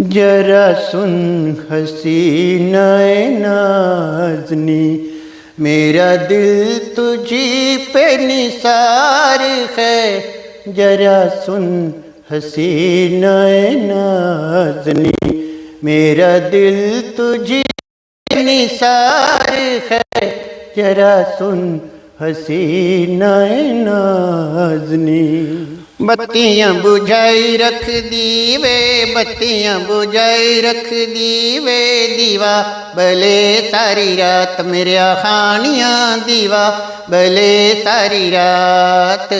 जरा सुन हसीनाए नाजनी। मेरा दिल तुझी पे निसार है। जरा सुन हसीनाए नाजनी। मेरा दिल तुझी निसार है। जरा सुन ਹਸੀਨਾ ਨਾਜ਼ਨੀ। ਬੱਤੀਆਂ 부ਝਾਈ ਰੱਖਦੀ ਵੇ ਬੱਤੀਆਂ 부ਝਾਈ ਰੱਖਦੀ ਵੇ ਦੀਵਾ। ਬਲੇ ਸਾਰੀ ਰਾਤ ਮੇਰਿਆ ਖਾਨੀਆਂ ਦੀਵਾ। ਬਲੇ ਸਾਰੀ ਰਾਤ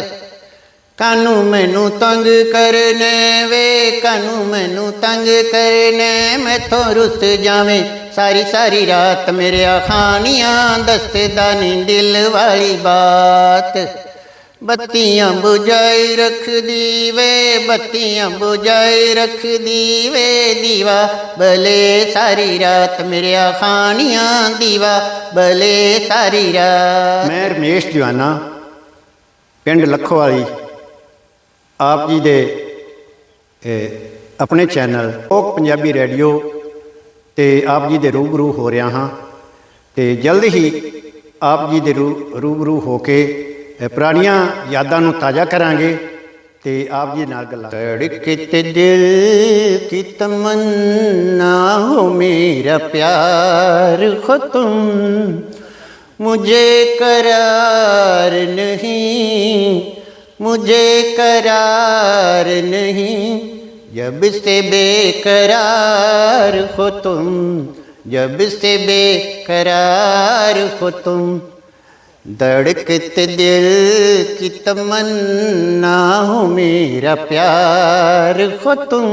ਕਾਨੂੰ ਮੈਨੂੰ ਤੰਗ ਕਰਨੇ ਵੇ ਕਾਨੂੰ ਮੈਨੂੰ ਤੰਗ ਕਰਨੇ? ਮੈਂ ਤੋਂ ਰੁੱਸ ਜਾਵੇਂ ਸਾਰੀ ਸਾਰੀ ਰਾਤ ਮੇਰਿਆ ਖਾਣੀਆਂ ਦੱਸਦਾ ਨੀ ਦਿਲ ਵਾਲੀ ਬਾਤ। ਬੱਤੀਆਂ ਬੁਝਾਈ ਰੱਖਦੀ ਵੇ ਬੱਤੀਆਂ ਬੁਝਾਈ ਰੱਖਦੀ ਵੇ ਦੀਵਾ ਬਲੇ ਸਾਰੀ ਰਾਤ ਮੇਰਿਆ ਖਾਨੀਆਂ ਦੀਵਾ ਬਲੇ ਸਾਰੀ ਰਾਤ। ਮੈਂ ਰਮੇਸ਼ ਜਵਾਨਾ, ਪਿੰਡ ਲੱਖੋਵਾਲੀ। ਆਪ ਜੀ ਦੇ ਆਪਣੇ ਚੈਨਲ ਓਕ ਪੰਜਾਬੀ ਰੇਡੀਓ ਤੇ ਆਪ ਜੀ ਦੇ ਰੂਬਰੂ ਹੋ ਰਿਹਾ ਹਾਂ। ਤੇ ਜਲਦ ਹੀ ਆਪ ਜੀ ਦੇ ਰੂਬਰੂ ਹੋ ਕੇ ਪੁਰਾਣੀਆਂ ਯਾਦਾਂ ਨੂੰ ਤਾਜ਼ਾ ਕਰਾਂਗੇ ਤੇ ਆਪ ਜੀ ਨਾਲ ਗੱਲਾਂ ਧੜਕੇ ਤੇ ਦਿਲ ਕੀ ਤਮੰਨਾ ਹੋ ਮੇਰਾ ਪਿਆਰ ਖਤਮ ਤੁਮ ਮੁਝੇ ਕਰਾਰ ਨਹੀਂ, ਮੁਝੇ ਕਰਾਰ ਨਹੀਂ। जब से बेकरार हो तुम जब से बेकरार हो तुम धड़कत दिल की तमन्ना हो मेरा प्यार हो तुम